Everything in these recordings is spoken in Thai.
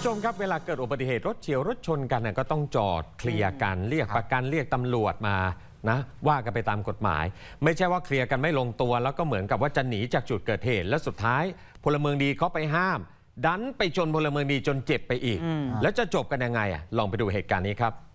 ผู้ชมครับเวลาเกิดอุบัติเหตุรถเฉียวรถชนกันน่ะก็ต้องจอดเคลียร์กันเรียกประกันเรียกตำรวจมานะว่ากันไปตามกฎหมาย ไม่ใช่ว่าเคลียร์กันไม่ลงตัว แล้วก็เหมือนกับว่าจะหนีจากจุดเกิดเหตุ แล้วสุดท้าย พลเมืองดีเขาไปห้าม ดันไปชนพลเมืองดีจนเจ็บไปอีก แล้วจะจบกันยังไงอะลองไปดูเหตุการณ์นี้ครับด้วยตรง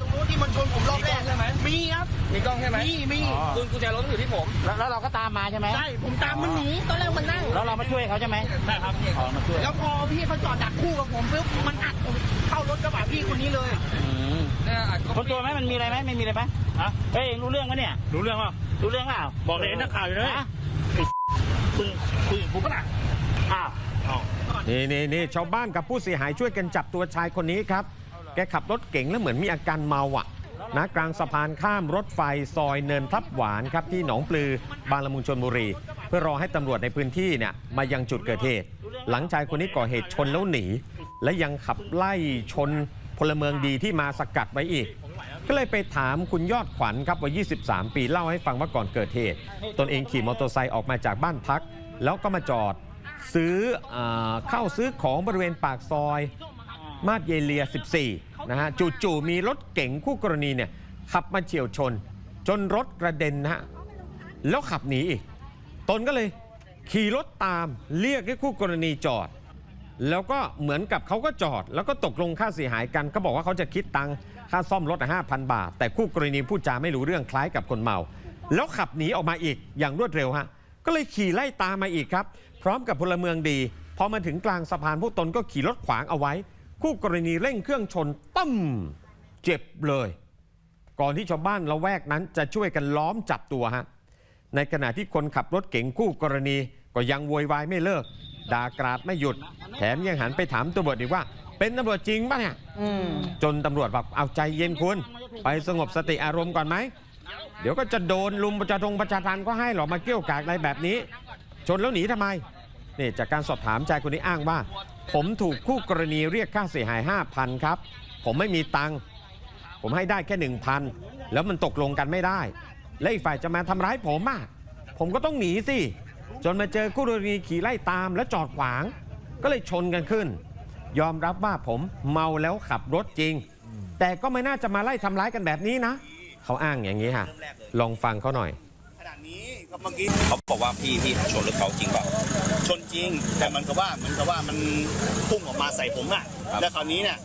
นู้นที่มันชนผมรอบแรกใช่ไหมมีครับมีกล้องใช่ไหมมีมีคุณกุญแจรถอยู่ที่ผมแล้วแล้วเราก็ตามมาใช่ไหมใช่ผมตามมันหนีตอนแรกมันนั่งแล้วเรามาช่วยเขาใช่ไหมใช่ครับอ๋อมาช่วยแล้วพอพี่เขาจอดดักคู่กับผมปุ๊บมันอัดผมเข้ารถกระบะพี่คนนี้เลยเนี่ยอาจจะคนตัวไหมมันมีอะไรไหมไม่มีอะไรไหมฮะเฮ้ยเองรู้เรื่องไหมเนี่ยรู้เรื่องป่ะรู้เรื่องเปล่าบอกเลยนักข่าวอยู่เลยฮะคุยคุยกับผมปะล่ะอ้าวอ้าวนี่นี่นี่ชาวบ้านกับผู้เสียหายช่วยกันจับตัวชายคนนี้ครับ แกขับรถเก่งแล้วเหมือนมีอาการเมาอะนะกลางสะพานข้ามรถไฟซอยเนินพลับหวานครับที่หนองปลือบางละมุงชนบุรี เพื่อรอให้ตำรวจในพื้นที่เนี่ยมายังจุดเกิดเหตุ หลังชายคนนี้ก่อเหตุชนแล้วหนี และยังขับไล่ชนพลเมืองดีที่มาสกัดไว้อีก ก็เลยไปถามคุณยอดขวัญครับวัย 23 ปีเล่าให้ฟังว่าก่อนเกิดเหตุ ตนเองขี่มอเตอร์ไซค์ออกมาจากบ้านพัก แล้วก็มาจอดซื้ออเข้าซื้อของบริเวณปากซอย มาดเยเลีย 14 นะฮะจู่ๆมีรถเก๋งคู่กรณีเนี่ยขับมาเฉียวชน จนรถกระเด็นนะฮะแล้วขับหนีอีก ตนก็เลยขี่รถตามเรียกให้คู่กรณีจอด แล้วก็เหมือนกับเขาก็จอด แล้วก็ตกลงค่าเสียหายกัน ก็บอกว่าเขาจะคิดตังค่าซ่อมรถห้าพันบาท แต่คู่กรณีพูดจาไม่รู้เรื่องคล้ายกับคนเมา แล้วขับหนีออกมาอีกอย่างรวดเร็วฮะก็เลยขี่ไล่ตามมาอีกครับ พร้อมกับพลเมืองดี พอมาถึงกลางสะพานพวกตนก็ขี่รถขวางเอาไว้ คู่กรณีเร่งเครื่องชนตั้มเจ็บเลย ก่อนที่ชาวบ้านละแวกนั้นจะช่วยกันล้อมจับตัวฮะในขณะที่คนขับรถเก๋งคู่กรณีก็ยังโวยวายไม่เลิกด่ากราดไม่หยุด แถมยังหันไปถามตำรวจอีกว่า เป็นตำรวจจริงป่ะเนี่ยอืมจนตำรวจบอกเอาใจเย็นคุณ ไปสงบสติอารมณ์ก่อนไหม เดี๋ยวก็จะโดนลุมประชาทงประชาทันก็ให้หรอกมาเกี่ยวกากอะไรแบบนี้ ชนแล้วหนีทำไมนี่จากการสอบถามชายคนนี้อ้างว่า ผมถูกคู่กรณีเรียกค่าเสียหาย 5,000 ครับ ผมไม่มีตังค์ผมให้ได้แค่ 1,000 แล้วมันตกลงกันไม่ได้ และอีกฝ่ายจะมาทำร้ายผมอะผมก็ต้องหนีสิ จนมาเจอคู่กรณีขี่ไล่ตามและจอดขวาง ก็เลยชนกันขึ้น ยอมรับว่าผมเมาแล้วขับรถจริง แต่ก็ไม่น่าจะมาไล่ทำร้ายกันแบบนี้นะ เขาอ้างอย่างนี้ฮะลองฟังเขาหน่อย ขนาดนี้ก็เมื่อกี้เขาบอกว่าพี่พี่ชนรถเขาจริงเปล่า ชนจริง แต่มันก็ว่าเหมือนกับว่ามันพุ่งออกมาใส่ผมอะแล้วคราวนี้เนี่ย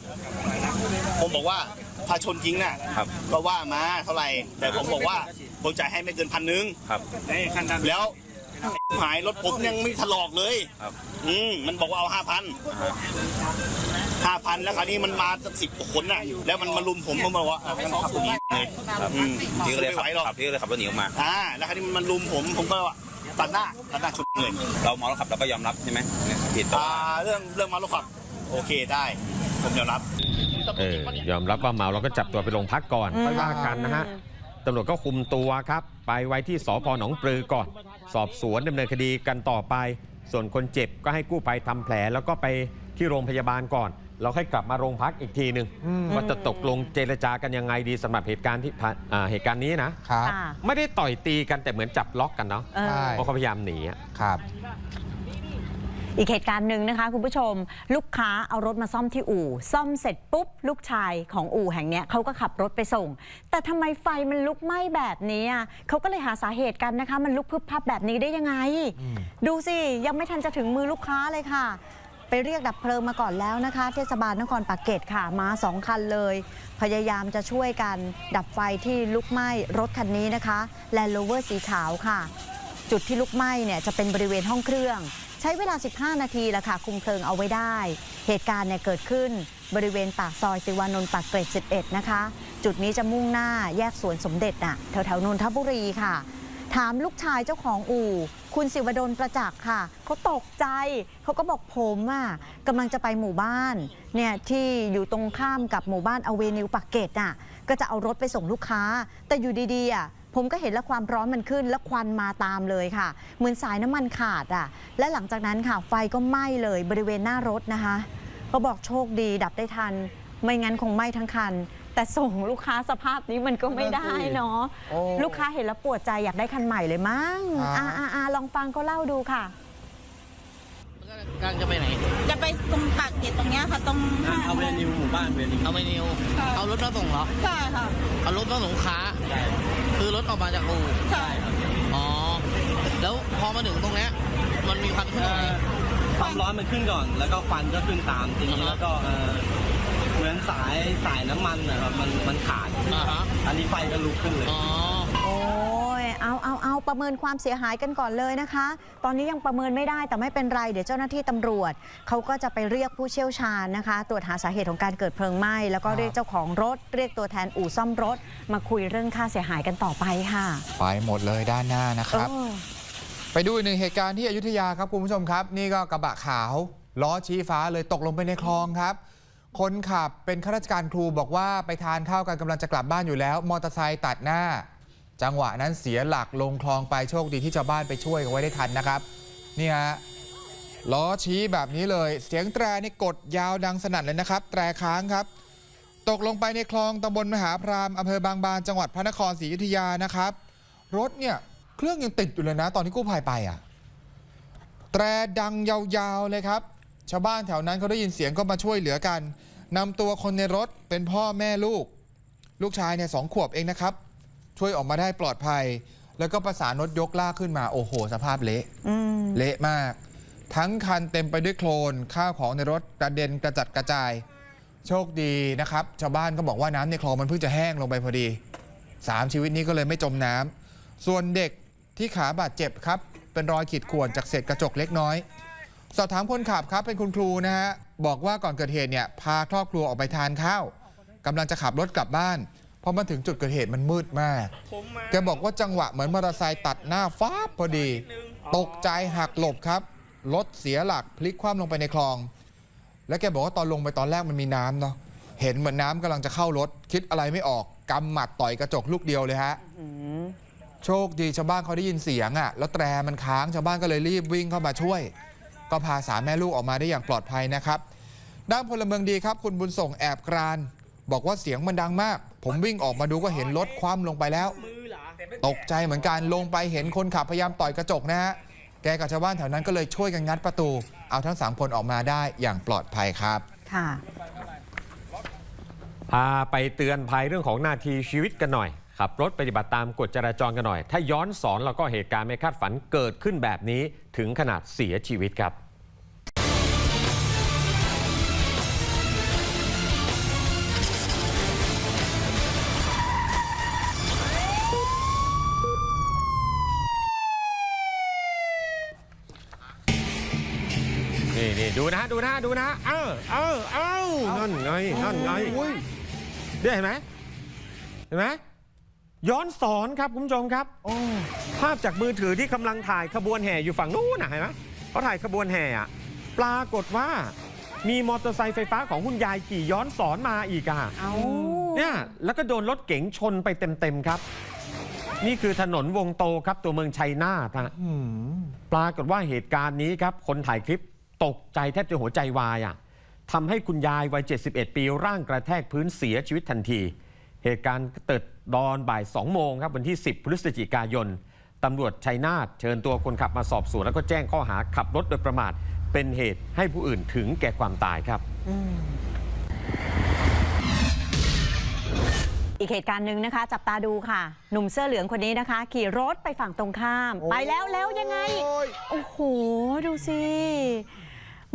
ผมบอกว่าถ้าชนจริงน่ะก็ว่ามาเท่าไหร่ แต่ผมบอกว่าผมจ่ายให้ไม่เกินพันหนึ่งในคันดำแล้วหายรถผมยังไม่ถลอกเลย ครับ อืมมันบอกว่าเอาห้าพันห้าพันแล้วคราวนี้มันมาสิบกว่าคนน่ะ แล้วมันมาลุมผมผมบอกว่าอะงั้นขับหนีเลยอืมพี่ก็เลยไม่ขัไหบวหรอก ขับพี่ก็เลยขับรถหนีออกมา อ่าแล้วคราวนี้มันลุมผมผมก็ ตัดหน้าตัดหน้าชนเลยเราเมาแล้วขับเราก็ยอมรับใช่ไหมผิดแต่อ่าว่าเรื่องเรื่องมาลุขับ โอเคได้ ผมยอมรับเออยอมรับว่าเมาเราก็จับตัวไปโรงพักก่อนค่อยว่ากันนะฮะตำรวจก็คุมตัวครับ ไปไว้ที่สพหนองปลือก่อน สอบสวนดำเนินคดีกันต่อไป ส่วนคนเจ็บก็ให้กู้ภัยทำแผลแล้วก็ไปที่โรงพยาบาลก่อน เราค่อยกลับมาโรงพักอีกทีหนึ่งว่าจะตกลงเจรจากันยังไงดีสำหรับเหตุการณ์ที่ผ่านอ่าเหตุการณ์นี้นะครับค่ะไม่ได้ต่อยตีกันแต่เหมือนจับล็อกกันเนาะเออใช่เพราะเขาพยายามหนีอะครับอีกเหตุการณ์หนึ่งนะคะคุณผู้ชม ลูกค้าเอารถมาซ่อมที่อู่ ซ่อมเสร็จปุ๊บ ลูกชายของอู่แห่งเนี้ยเขาก็ขับรถไปส่ง แต่ทำไมไฟมันลุกไหม้แบบนี้อะเขาก็เลยหาสาเหตุกันนะคะ มันลุกพึบพับแบบนี้ได้ยังไง ดูสิ ยังไม่ทันจะถึงมือลูกค้าเลยค่ะ ไปเรียกดับเพลิงมาก่อนแล้วนะคะ เทศบาลนครปากเกร็ดค่ะ มาสองคันเลย พยายามจะช่วยกันดับไฟที่ลุกไหม้รถคันนี้นะคะแลนด์โรเวอร์สีขาวค่ะ จุดที่ลุกไหม้เนี่ยจะเป็นบริเวณห้องเครื่อง ใช้เวลา 15 นาทีละค่ะ คุมเพลิงเอาไว้ได้ เหตุการณ์เนี่ยเกิดขึ้นบริเวณปากซอยติวานนท์ปากเกร็ด 11 นะคะ จุดนี้จะมุ่งหน้าแยกสวนสมเด็จน่ะแถวแถวนนทบุรีค่ะ ถามลูกชายเจ้าของอู่ คุณศิวดลประจักษ์ค่ะ เขาตกใจ เขาก็บอกผมอะกำลังจะไปหมู่บ้านเนี่ยที่อยู่ตรงข้ามกับหมู่บ้านอเวนิวปากเกร็ดน่ะก็จะเอารถไปส่งลูกค้า แต่อยู่ดีๆอะผมก็เห็นแล้วความร้อนมันขึ้นแล้วควันมาตามเลยค่ะ เหมือนสายน้ำมันขาดอะ และหลังจากนั้นค่ะ ไฟก็ไหม้เลยบริเวณหน้ารถนะคะ ก็บอกโชคดีดับได้ทัน ไม่งั้นคงไหม้ทั้งคัน แต่ส่งลูกค้าสภาพนี้มันก็ไม่ได้เนาะโอ้ลูกค้าเห็นแล้วปวดใจอยากได้คันใหม่เลยมั้งครับ อ่าอ่าอ่าลองฟังเขาเล่าดูค่ะกำลังจะไปไหน จะไปตรงปากเกร็ดตรงเนี้ยค่ะ ตรงห้าเอาไปนิวหมู่บ้านไปนิวเอาไปนิว เอารถมาส่งเหรอ ใช่ค่ะเอารถมาส่งลูกค้า คือรถออกมาจากอู่ใช่อ๋อ แล้วพอมาถึงตรงเนี้ยมันมีควันขึ้นมาความร้อนมันขึ้นก่อน แล้วก็ควันก็ขึ้นตามทีนี้อ่าฮะแล้วก็เอ่อ เหมือนสายสายน้ำมันนะครับมันมันขาดอ่าฮะ อันนี้ไฟก็ลุกขึ้นเลย อ๋อ โอ้ยเอาเอาเอาประเมินความเสียหายกันก่อนเลยนะคะ ตอนนี้ยังประเมินไม่ได้แต่ไม่เป็นไร เดี๋ยวเจ้าหน้าที่ตำรวจ เขาก็จะไปเรียกผู้เชี่ยวชาญนะคะ ตรวจหาสาเหตุของการเกิดเพลิงไหม้แล้วก็เรียกเจ้าของรถ เรียกตัวแทนอู่ซ่อมรถ มาคุยเรื่องค่าเสียหายกันต่อไปค่ะไปหมดเลยด้านหน้านะครับ เออ ไปดูอีกหนึ่งเหตุการณ์ที่อยุธยาครับคุณผู้ชมครับ นี่ก็กระบะขาว ล้อชี้ฟ้าเลยตกลงไปในคลองครับ คนขับเป็นข้าราชการครูบอกว่าไปทานข้าวกันกำลังจะกลับบ้านอยู่แล้ว มอเตอร์ไซค์ตัดหน้า จังหวะนั้นเสียหลักลงคลองไปโชคดีที่ชาวบ้านไปช่วยเอาไว้ได้ทันนะครับนี่ฮะล้อชี้แบบนี้เลย เสียงแตรนี่กดยาวดังสนั่นเลยนะครับ แตรค้างครับ ตกลงไปในคลองตำบลมหาพรามอำเภอบางบานจังหวัดพระนครศรีอยุธยานะครับ รถเนี่ยเครื่องยังติดอยู่เลยนะ ตอนที่กู้ภัยไปอะ แตรดังยาวๆเลยครับ ชาวบ้านแถวนั้นเขาได้ยินเสียงก็มาช่วยเหลือกันนำตัวคนในรถเป็นพ่อแม่ลูก ลูกชายเนี่ยสองขวบเองนะครับ ช่วยออกมาได้ปลอดภัย แล้วก็ประสานรถยกลากขึ้นมา โอ้โห สภาพเละอืมเละมาก ทั้งคันเต็มไปด้วยโคลนข้าวของในรถกระเด็นกระจัดกระจาย โชคดีนะครับ ชาวบ้านก็บอกว่าน้ำในคลองมันเพิ่งจะแห้งลงไปพอดีสามชีวิตนี้ก็เลยไม่จมน้ำส่วนเด็กที่ขาบาดเจ็บครับ เป็นรอยขีดข่วนจากเศษกระจกเล็กน้อย สอบถามคนขับครับเป็นคุณครูนะฮะบอกว่าก่อนเกิดเหตุเนี่ยพาครอบครัวออกไปทานข้าวกำลังจะขับรถกลับบ้านพอมาถึงจุดเกิดเหตุมันมืดมาก แกบอกว่าจังหวะเหมือนมอเตอร์ไซค์ตัดหน้าฟ้าบพอดี ตกใจหักหลบครับ รถเสียหลักพลิกคว่ำลงไปในคลอง แล้วแกบอกว่าตอนลงไปตอนแรกมันมีน้ำเนาะ เห็นเหมือนน้ำกำลังจะเข้ารถ คิดอะไรไม่ออกกำหมัดต่อยกระจกลูกเดียวเลยฮะโชคดีชาวบ้านเขาได้ยินเสียงอะ่ะ แล้วแตรมันค้างชาวบ้านก็เลยรีบวิ่งเข้ามาช่วย ก็พาสามแม่ลูกออกมาได้อย่างปลอดภัยนะครับด้านพลเมืองดีครับ คุณบุญส่งแอบกราน บอกว่าเสียงมันดังมาก ผมวิ่งออกมาดูก็เห็นรถคว่ำลงไปแล้ว ตกใจเหมือนกันลงไปเห็นคนขับพยายามต่อยกระจกนะฮะแกกับชาวบ้านแถวนั้นก็เลยช่วยกันงัดประตู เอาทั้งสามคนออกมาได้อย่างปลอดภัยครับค่ะพาไปเตือนภัยเรื่องของนาทีชีวิตกันหน่อย ขับรถปฏิบัติตามกฎจราจรกันหน่อย ถ้าย้อนสอนแล้วก็เหตุการณ์ไม่คาดฝันเกิดขึ้นแบบนี้ถึงขนาดเสียชีวิตครับ นี่นี่ดูนะดูนะดูนะเออเออเออนั่นไงนั่นไงเนี่ยเห็นไหมเห็นไหม ย้อนสอนครับคุณผู้ชมครับภาพจากมือถือที่กำลังถ่ายขบวนแห่อยู่ฝั่งนู้นนะเห็นไหมเขาถ่ายขบวนแห่อะปรากฏว่า มีมอเตอร์ไซค์ไฟฟ้าของคุณยายขี่ย้อนสอนมาอีกอะเอาเนี่ยแล้วก็โดนรถเก๋งชนไปเต็มๆครับ นี่คือถนนวงโตครับตัวเมืองชัยนาทฮะปรากฏว่าเหตุการณ์นี้ครับ คนถ่ายคลิปตกใจแทบจะหัวใจวายอะทำให้คุณยายวัย 71 ปีร่างกระแทกพื้นเสียชีวิตทันที เหตุการณ์เกิด ดอนบ่าย 2 โมงครับวันที่ 10 พฤศจิกายนตำรวจชัยนาทเชิญตัวคนขับมาสอบสวน แล้วก็แจ้งข้อหาขับรถโดยประมาท เป็นเหตุให้ผู้อื่นถึงแก่ความตายครับ อีกเหตุการณ์หนึ่งนะคะ จับตาดูค่ะ หนุ่มเสื้อเหลืองคนนี้นะคะ ขี่รถไปฝั่งตรงข้าม ไปแล้วแล้วยังไง โอ้โห ดูสิ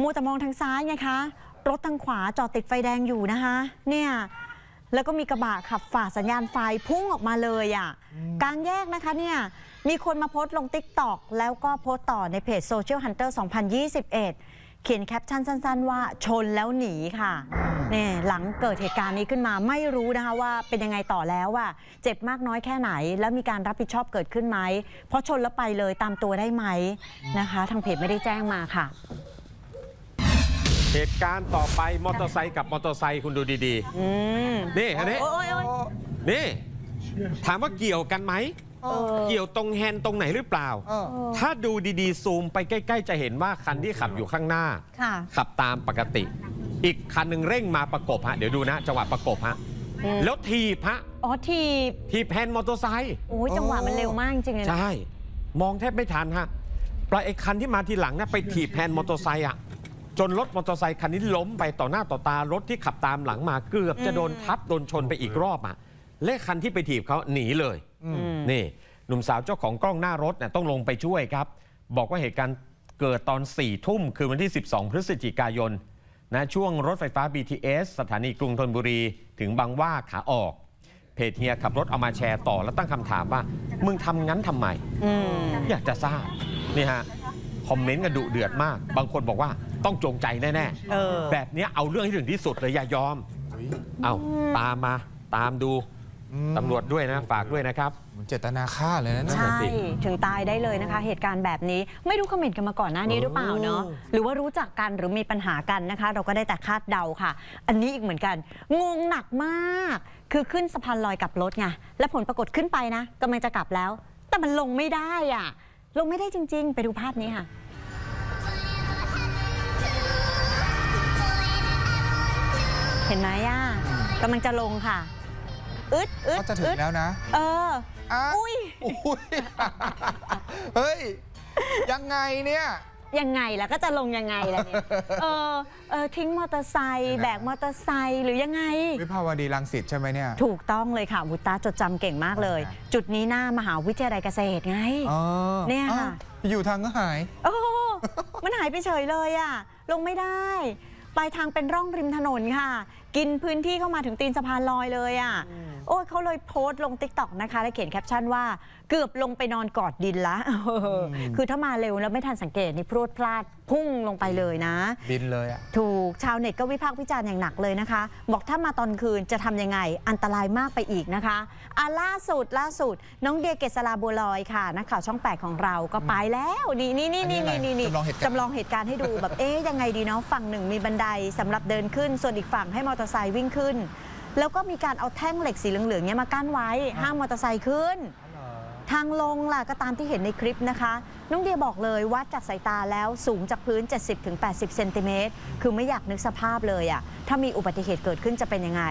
มัวแต่มองทางซ้ายไงคะ รถทางขวาจอดติดไฟแดงอยู่นะคะ เนี่ย แล้วก็มีกระบะขับฝ่าสัญญาณไฟพุ่งออกมาเลยอะ่ะกลางแยกนะคะเนี่ยมีคนมาโพสต์ลง t ิ k t o k แล้วก็โพสต์ต่อในเพจ Social Hunter 2021 เขียนแคปชั่นสั้น ๆ ว่าชนแล้วหนีค่ะเนี่ยหลังเกิดเหตุการณ์นี้ขึ้นมาไม่รู้นะคะว่าเป็นยังไงต่อแล้วว่าเจ็บมากน้อยแค่ไหน แล้วมีการรับผิดชอบเกิดขึ้นไหมเพราะชนแล้วไปเลยตามตัวได้ไหมนะคะ ทางเพจไม่ได้แจ้งมาค่ะ เหตุการณ์ต่อไปมอเตอร์ไซค์กับมอเตอร์ไซค์คุณดูดีอืมๆ นี่อันนี้ โอ้ยโอ้ยนี่ ถามว่าเกี่ยวกันไหม เออเกี่ยวตรงแฮนด์ตรงไหนหรือเปล่าถ้าดูดีๆ ซูมไปใกล้ ๆ จะเห็นว่าคันที่ขับอยู่ข้างหน้า ค่ะ ขับตามปกติ อีกคันหนึ่งเร่งมาประกบฮะ เดี๋ยวดูนะจังหวะประกบฮะ อืม แล้วทีบฮะ อ๋อทีบทีบแฮนด์มอเตอร์ไซค์ โอ้ยจังหวะมันเร็วมากจริงๆเลยนะ ใช่ มองแทบไม่ทันฮะปลายไอ้คันที่มาทีหลังนะไปถีบแฮนด์มอเตอร์ไซค์อะ จนรถมอเตอร์ไซคันนี้ล้มไปต่อหน้าต่อตารถที่ขับตามหลังมาเกือบจะโดนทับโดนชนไปอีกรอบอะและคันที่ไปถีบเขาหนีเลยนี่ หนุ่มสาวเจ้าของกล้องหน้ารถเนี่ยต้องลงไปช่วยครับ บอกว่าเหตุการณ์เกิดตอน4ี่ทุ่มคืนวันที่ 12 พฤศจิกายนนะช่วงรถไฟฟ้า BTS สถานีกรุงธนบุรี ถึงบางหว่าขาออก เพจเฮียขับรถเอามาแชร์ต่อแล้วตั้งคำถามว่า มึงทำงั้นทำไมอืมอยากจะทราบนี่ฮะคอมเมนต์กันดุเดือดมาก บางคนบอกว่า ต้องจงใจแน่เออ ๆ แบบเนี้ยเอาเรื่องให้ถึงที่สุดเลยอย่ายอม เอาตามมาตามดูอืมตำรวจด้วยนะ ฝากด้วยนะครับ เหมือนเจตนาฆ่าเลยนะเนี่ย ใช่ สิถึงตายได้เลยนะคะ เหตุการณ์แบบนี้ไม่รู้คอมเมนต์กันมาก่อนหน้านี้หรือเปล่าเนาะโอ้หรือว่ารู้จักกันหรือมีปัญหากันนะคะ เราก็ได้แต่คาดเดาค่ะ อันนี้อีกเหมือนกันงงหนักมาก คือขึ้นสะพานลอยกลับรถไงและผลปรากฏขึ้นไปนะกำลังจะกลับแล้ว แต่มันลงไม่ได้อะลงไม่ได้จริง ๆ ไปดูภาพนี้ค่ะ เห็นไหมอะกำลังจะลงค่ะ อึดอึดก็จะถึงอึดแล้วนะเอออะอุ้ย อุ้ย เฮ้ย ยังไงเนี่ย ยังไงล่ะก็จะลงยังไงล่ะเนี่ย เออ เออทิ้งมอเตอร์ไซยัค์งไงแบกมอเตอร์ไซค์หรือยังไง วิภาวดีรังสิตใช่ไหมเนี่ย ถูกต้องเลยค่ะบุตตาจดจำเก่งมากเลยจุดนี้หน้ามหาวิทยาลัยเกษตรไง อ๋อเนี่ยค่ะอ้าวอยู่ทางก็หาย โอ้โหมันหายไปเฉยเลยอะ ลงไม่ได้ ปลายทางเป็นร่องริมถนนค่ะ กินพื้นที่เข้ามาถึงตีนสะพานลอยเลยอะ โอ้ยเขาเลยโพสต์ลงติ๊กต็อกนะคะ และเขียนแคปชั่นว่า เกือบลงไปนอนกอดดินละเออคือถ้ามาเร็วแล้วไม่ทันสังเกตนี่พรวดพลาดพุ่งลงไปเลยนะ บินเลยอะถูกชาวเน็ตก็วิพากษ์วิจารณ์อย่างหนักเลยนะคะ บอกถ้ามาตอนคืนจะทำยังไงอันตรายมากไปอีกนะคะอะล่าสุดล่าสุด น้องเดียเกษราบัวลอยค่ะนักข่าวช่อง 8 ของเราก็ไปแล้วนี่นี่นี่อันนี้นี่อะไรนี่นี่จำลองเหตุการณ์จำลองเหตุการณ์ให้ดูแบบเอ๊ยยังไงดีเนาะฝั่งหนึ่งมีบันไดสำหรับเดินขึ้น ส่วนอีกฝั่งให้มอเตอร์ไซค์วิ่งขึ้น แล้วก็มีการเอาแท่งเหล็กสีเหลืองๆเนี้ยมากั้นไว้ห้ามมอเตอร์ไซค์ขึ้น ทางลงล่ะก็ตามที่เห็นในคลิปนะคะน้องเดียบอกเลยวัดจากสายตาแล้วสูงจากพื้น 70-80 เซนติเมตร คือไม่อยากนึกสภาพเลยอะถ้ามีอุบัติเหตุเกิดขึ้นจะเป็นยังไง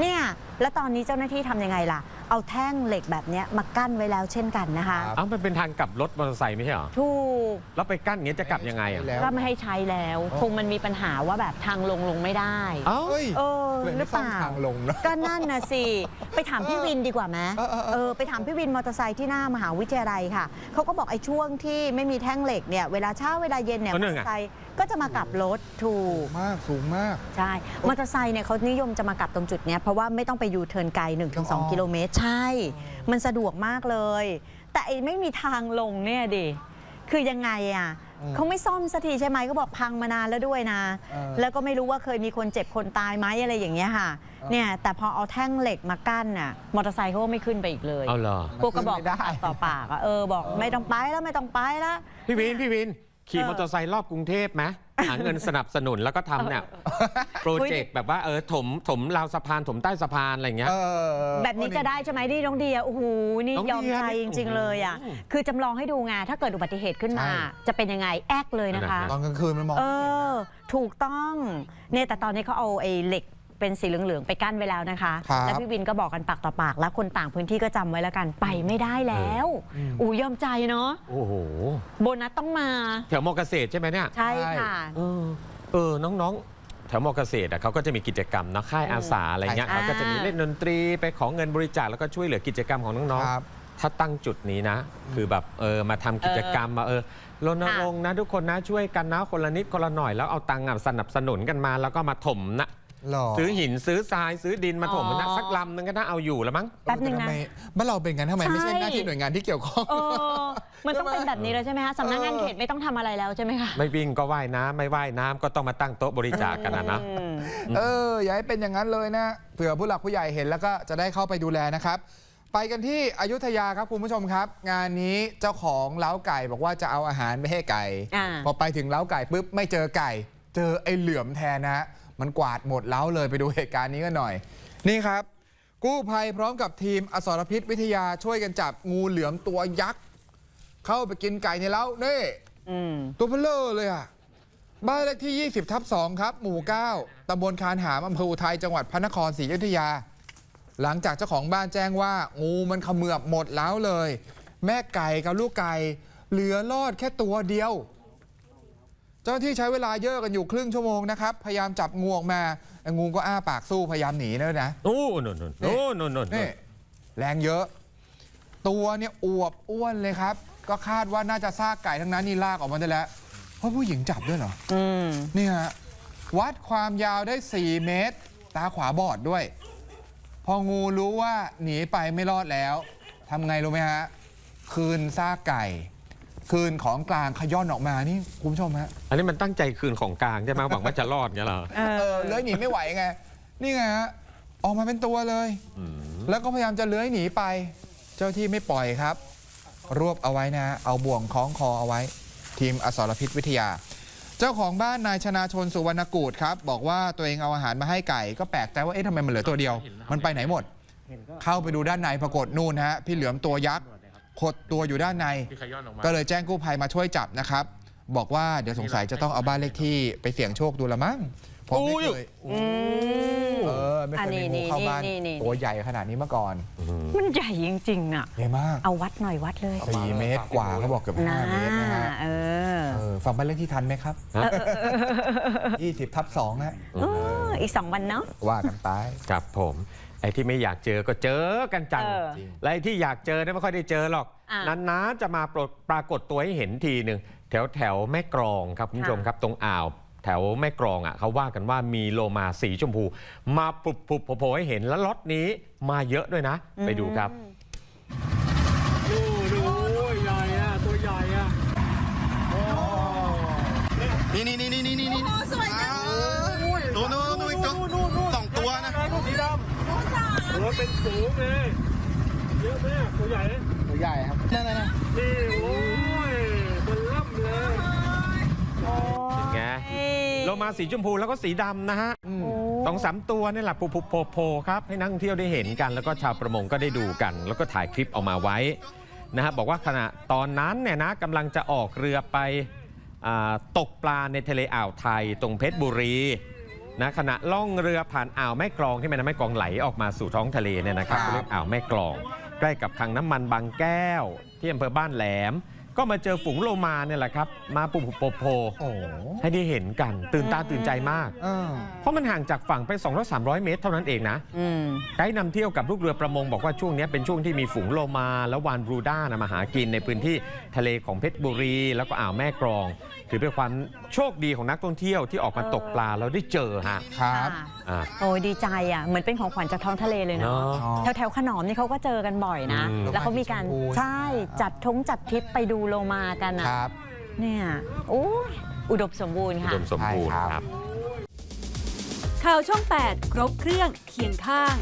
เนี่ย แล้วตอนนี้เจ้าหน้าที่ทำยังไงล่ะ เอาแท่งเหล็กแบบเนี้ยมากั้นไว้แล้วเช่นกันนะคะครับเอ้ามันเป็นทางกลับรถมอเตอร์ไซค์ไม่ใช่เหรอ ถูก แล้วไปกั้นอย่างเงี้ยจะกลับยังไงอะแล้วก็ไม่ให้ใช้แล้วอ๋อคงมันมีปัญหาว่าแบบทางลงลงไม่ได้ เอ้า เฮ้ยเออเลยหไม่รือเปล่าซ่อมทางลงเนอะ ก็นั่นนะสิ ไปถามพี่วินดีกว่าไหมเออเออเออ เออ ไปถามพี่วินมอเตอร์ไซค์ที่หน้ามหาวิทยาลัยค่ะ เขาก็บอกไอ้ช่วงที่ไม่มีแท่งเหล็กเนี่ยเวลาเช้าเวลาเย็นเนี่ยก็มอนั่เตนไง อร์ไซค์ก็จะมากลับรถถูก มากสูงมาก ใช่ มอเตอร์ไซค์เนี่ยเขานิยมจะมากลับตรงจุดเนี้ยเพราะว่าไม่ต้องไปยูเทิร์นไกล อ๋อ 1-2 กิโลเมตร ใช่ มันสะดวกมากเลย แต่ไอ้ไม่มีทางลงเนี่ยดิ คือยังไงอะเขาไม่ซ่อมสักทีใช่ไหมก็บอกพังมานานแล้วด้วยนะ เออ แล้วก็ไม่รู้ว่าเคยมีคนเจ็บคนตายไหมอะไรอย่างเงี้ยค่ะ เนี่ยแต่พอเอาแท่งเหล็กมากั้นน่ะมอเตอร์ไซค์เขาก็ไม่ขึ้นไปอีกเลยเอาเหรอ พวกก็บอกมันขึ้นไม่ได้ปากต่อปากอะเออบอกไม่ต้องไปแล้วไม่ต้องไปแล้ว พี่วิน พี่วิน ขี่เออมอเตอร์ไซค์รอบกรุงเทพไหมหาเงินสนับสนุนแล้วก็ทำเนี่ยโปรเจกต์แบบว่าเออถมถมราวสะพานถมใต้สะพานอะไรอย่างเงี้ย เออแบบนี้จะได้ใช่ไหมนี่น้องเดียโอ้โหนี่น้องยอมเดียใจนี่จริง ๆ เลยอะโอ้โหคือจำลองให้ดูไงถ้าเกิดอุบัติเหตุขึ้นมา ใช่ จะเป็นยังไงแอกเลยนะคะ ตอนกลางคืนมันมองเอไม่เห็น อ ถูกต้องเนี่ยแต่ตอนนี้เขาเอาไอ้เหล็ก เป็นสีเหลืองๆ ไปกั้นไว้แล้วนะคะ ครับแล้วพี่วินก็บอกกันปากต่อปาก แล้วคนต่างพื้นที่ก็จำไว้แล้วกันไปไม่ได้แล้วอู้ยอมใจเนาะโอ้โห โบนัสต้องมา แถวมอเกษตรใช่ไหมเนี่ยใช่ ค่ะ เออเออน้องๆ แถวมอเกษตรอะเขาก็จะมีกิจกรรมนะค่ายอาสาอะไรเงี้ยอ่า เขาก็จะมีเล่นดนตรีไปขอเงินบริจาคแล้วก็ช่วยเหลือกิจกรรมของน้องครับ ๆ ถ้าตั้งจุดนี้นะ คือแบบเออมาทำกิจกรรมมาเออรณรงค์นะทุกคนนะช่วยกันนะคนละนิดคนละหน่อยแล้วเอาตังค์อะสนับสนุนกันมาแล้วก็มาถมนะ หรอ ซื้อหินซื้อทรายซื้อดินมาถมอ๋อนะสักลำนึงก็น่าเอาอยู่แล้วมั้ง แป๊บนึงนะทำไมบ้านเราเป็นงั้นทำไมไม่ใช่ใช่หน้าที่หน่วยงานที่เกี่ยวข้อง เออมันต้องเป็นแบบนี้แล้วใช่ไหมคะสำนักงานเออเขตไม่ต้องทำอะไรแล้วใช่ไหมคะไม่วิ่งก็ว่ายน้ำไม่ว่ายน้ำก็ต้องมาตั้งโต๊ะบริจาคกันนะนะ อืม เออ อย่าให้เป็นอย่างนั้นเลยนะเผื่อผู้หลักผู้ใหญ่เห็นแล้วก็จะได้เข้าไปดูแลนะครับ ไปกันที่อยุธยาครับคุณผู้ชมครับ งานนี้เจ้าของเล้าไก่บอกว่าจะเอาอาหารไม่ให้ไก่ อ่า พอไปถึงเล้าไก่ปุ๊บไม่เจอไก่ เจอไอ้เหลือมแทนนะฮะ มันกวาดหมดเล้าเลยไปดูเหตุการณ์นี้กันหน่อย นี่ครับ กู้ภัยพร้อมกับทีมอสรพิษวิทยาช่วยกันจับงูเหลือมตัวยักษ์เข้าไปกินไก่ในเล้านี่อืมตัวเบลอเลยอะบ้านเลขที่ 20 ทับ 2 ครับ หมู่ 9 ตำบลคานหามอำเภออุทัย จังหวัดพระนครศรีอยุธยา หลังจากเจ้าของบ้านแจ้งว่า งูมันเขมือบหมดแล้วเลย แม่ไก่กับลูกไก่ เหลือรอดแค่ตัวเดียว เจ้าหน้าที่ใช้เวลาเยอะกันอยู่ครึ่งชั่วโมงนะครับ พยายามจับงูออกมาไอ้งูก็อ้าปากสู้พยายามหนีนะนะโอ้นนนนโอ้นนนนนี่แรงเยอะ ตัวเนี่ยอวบอ้วนเลยครับ ก็คาดว่าน่าจะซากไก่ทั้งนั้นนี่ลากออกมาได้แล้ว เพราะผู้หญิงจับด้วยเหรออืมนี่ฮะวัดความยาวได้ 4 เมตร ตาขวาบอดด้วย พองูรู้ว่าหนีไปไม่รอดแล้วทำไงรู้ไหมฮะ คืนซากไก่ คืนของกลางขย้อนออกมานี่คุณผู้ชมฮะอันนี้มันตั้งใจคืนของกลางใช่ไหมหวังว่าจะรอดไงเหรอเอเอออเลื้อยหนีไม่ไหวไงนี่ไงฮะออกมาเป็นตัวเลย แล้วก็พยายามจะเลื้อยหนีไป เจ้าที่ไม่ปล่อยครับ รวบเอาไว้นะ เอาบ่วงคล้องคอเอาไว้ ทีมอสรพิษวิทยา เจ้าของบ้านนายชนาชนสุวรรณกูดครับ บอกว่าตัวเองเอาอาหารมาให้ไก่ ก็แปลกใจว่าเอ๊ะทำไมมันเหลือตัวเดียว มันไปไหนหมด เข้าไปดูด้านในปรากฏนู่นฮะพี่เหลือมตัวยักษ์ ขดตัวอยู่ด้านในก็เลยแจ้งกู้ภัยมาช่วยจับนะครับ บอกว่าเดี๋ยวสงสัยจะต้องเอาบ้านเลขที่ไปเสี่ยงโชคดูละมั้งเพราะไม่เคยอืม เออไม่เคยมีงูเข้าบ้านนี่นี่นี่ ตัวใหญ่ขนาดนี้มาก่อนมันใหญ่จริงๆอะ ใหญ่มากเอาวัดหน่อยวัดเลยสี่เมตรกว่าเขาบอกเกือบนะห้าเมตรนะฮะเออเออฟังบ้านเลขที่ทันไหมครับฮะยี่สิบทับสองฮะเอออีกสองวันเนาะว่ากันไป ครับผม ไอ้ที่ไม่อยากเจอก็เจอกันจัง เออและไอ้ที่อยากเจอเนี่ยไม่ค่อยได้เจอหรอก อะนานๆจะมาปรากฏปรากฏตัวให้เห็นทีหนึ่งแถวแถวแม่กรองครับคุณผู้ชมค่ะครับตรงอ่าว แถวแม่กรองอะเขาว่ากันว่ามีโลมาสีชมพู มาปุบปุบโผล่ให้เห็นแล้วล็อตนี้มาเยอะด้วยนะ ไปดูครับนี่นี่นี่นี่นี่นี่นี่ สวยจัง นู่นนู่นนู่นอีกตัวสองตัวนะ เป็นสูงเลยเยอะแม่ตัวใหญ่ตัวใหญ่ครับนั่นนั่นไงโลมาสีชมพูแล้วก็สีดำนะฮะสองสามตัวนี่แหละปุบปุบโผล่โผล่ครับให้นักท่องเที่ยวได้เห็นกัน แล้วก็ชาวประมงก็ได้ดูกัน แล้วก็ถ่ายคลิปออกมาไว้นะฮะบอกว่าขณะตอนนั้นเนี่ยนะกำลังจะออกเรือไปอตกปลาในทะเลอ่าวไทยตรงเพชรบุรี นะขณะล่องเรือผ่านอ่าวแม่กลองที่แม่น้ำแม่กลองไหลออกมาสู่ท้องทะเลเนี่ยนะครับครับ เรียกอ่าวแม่กลอง ใกล้กับคลังน้ำมันบางแก้ว ที่อำเภอบ้านแหลม ก็มาเจอฝูงโลมาเนี่ยแหละครับ มาปุบปุบโผล่โผล่โอ้ให้ได้เห็นกัน ตื่นตาตื่นใจมาก เออ เพราะมันห่างจากฝั่งไป200 300 เมตรเท่านั้นเองนะ อืม ไกด์นำเที่ยวกับลูกเรือประมงบอกว่าช่วงนี้เป็นช่วงที่มีฝูงโลมาและวานบรูด้านะมาหากินในพื้นที่ทะเลของเพชรบุรี แล้วก็อ่าวแม่กรอง ถือเป็นความโชคดีของนักท่องเที่ยวที่ออกมาตกปลาแล้วได้เจอฮะครับอ่า โอ้ยดีใจอะ เหมือนเป็นของขวัญจากท้องทะเลเลยเนาเนาะะแถวแถวๆขนอมนี่เขาก็เจอกันบ่อยนะ อืม แล้วเขามีการโลมาสีชมพูใช่ จัดทงจัดทริปไปดูโลมากันคอะ รับเนี่ยโอ้ยอุดมสมบูรณ์อุค่ะ ดมสมบูรณ์ใช่ครับครับ ข่าวช่อง 8 ครบเครื่องเคียงข้าง